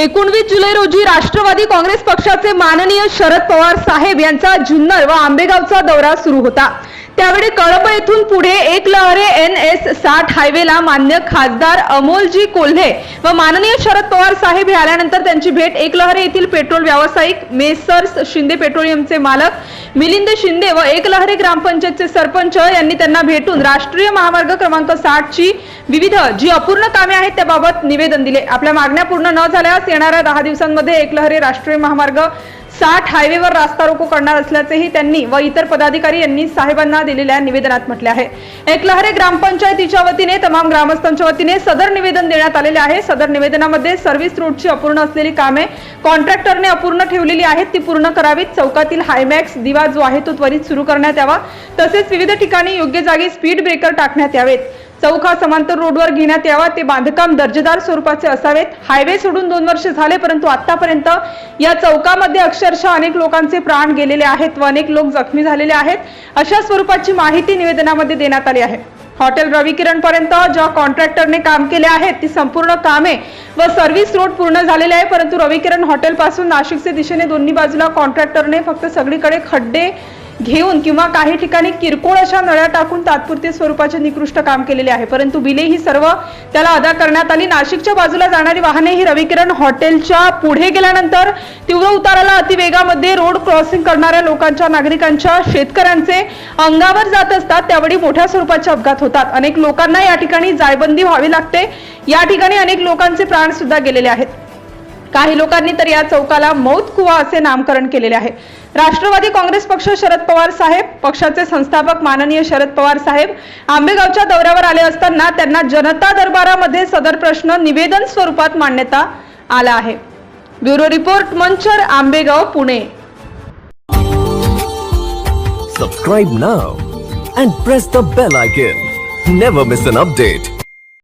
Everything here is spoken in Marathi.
एकोणवीस जुलै रोजी राष्ट्रवादी काँग्रेस पक्षाचे माननीय शरद पवार साहेब यांचा जुन्नर व आंबेगावचा दौरा सुरू होता. त्यावेळी कळंब येथून पुढे एक लहरे एन एस साठ हायवेला मान्य खासदार अमोलजी कोल्हे व माननीय शरद पवार साहेब हे आल्यानंतर त्यांची भेट. एक लहरे येथील पेट्रोल व्यावसायिक मेसर्स शिंदे पेट्रोलियमचे मालक मिलिंद शिंदे व एक लहरे ग्रामपंचायतचे सरपंच यांनी त्यांना भेटून राष्ट्रीय महामार्ग क्रमांक साठ ची विविध जी अपूर्ण कामे आहेत त्याबाबत निवेदन दिले. आपल्या मागण्या पूर्ण न झाल्यास येणाऱ्या दहा दिवसांमध्ये एक लहरे राष्ट्रीय महामार्ग साठ हायवेवर रास्ता रोको करणार असल्याचेही त्यांनी व इतर पदाधिकारी यांनी साहेबांना दिलेल्या निवेदनात म्हटले आहे. एकलहरे ग्रामपंचायतीच्या वतीने तमाम ग्रामस्थांच्या वतीने सदर निवेदन देण्यात आलेले आहे. सदर निवेदनामध्ये सर्व्हिस रोडची अपूर्ण असलेली कामे कॉन्ट्रॅक्टरने अपूर्ण ठेवलेली आहेत ती पूर्ण करावीत. चौकातील हायमॅक्स दिवा जो आहे तो त्वरित सुरू करण्यात यावा. तसेच विविध ठिकाणी योग्य जागी स्पीड ब्रेकर टाकण्यात यावेत. चौका समांतर रोडवर घेण्यात यावा. ते बांधकाम दर्जेदार स्वरूपाचे असावेत. हायवे सोडून दोन वर्ष झाले परंतु आतापर्यंत या चौकामध्ये अक्षरशः अनेक लोकांचे प्राण गेलेले आहेत व अनेक लोक जखमी झालेले आहेत. अशा स्वरूपाची माहिती निवेदनामध्ये देण्यात आली आहे. हॉटेल रविकिरण पर्यंत ज्या कॉन्ट्रॅक्टरने काम केले आहेत ती संपूर्ण कामे व सर्व्हिस रोड पूर्ण झालेले आहे परंतु रविकिरण हॉटेल पासून नाशिकचे दिशेने दोन्ही बाजूला कॉन्ट्रॅक्टरने फक्त सगळीकडे खड्डे घेऊन किंवा काही ठिकाणी किरकोळ अशा नळ्या टाकून तात्पुरते स्वरूपाचे निकृष्ट काम केलेले आहे. परंतु बिले ही सर्व त्याला अदा करण्यात आली. नाशिकच्या बाजूला जाणारी वाहने ही रविकिरण हॉटेलच्या पुढे गेल्यानंतर तीव्र उताराला अतिवेगामध्ये रोड क्रॉसिंग करणाऱ्या लोकांच्या नागरिकांच्या शेतकऱ्यांचे अंगावर जात असतात. त्यावेळी मोठ्या स्वरूपाचे अपघात होतात. अनेक लोकांना या ठिकाणी जायबंदी व्हावी लागते. या ठिकाणी अनेक लोकांचे प्राण सुद्धा गेलेले आहेत. काही लोकांनी तर या चौकाला मौत कुवा असे नामकरण केलेले आहे. राष्ट्रवादी काँग्रेस पक्ष शरद पवार साहेब पक्षाचे संस्थापक माननीय शरद पवार साहेब आंबेगावच्या दौऱ्यावर आले असताना त्यांना जनता दरबारामध्ये सदर प्रश्न निवेदन स्वरूपात मांडण्यात आला आहे. Bureau report Manchar Ambegaon Pune. Subscribe now and press the bell icon never miss an update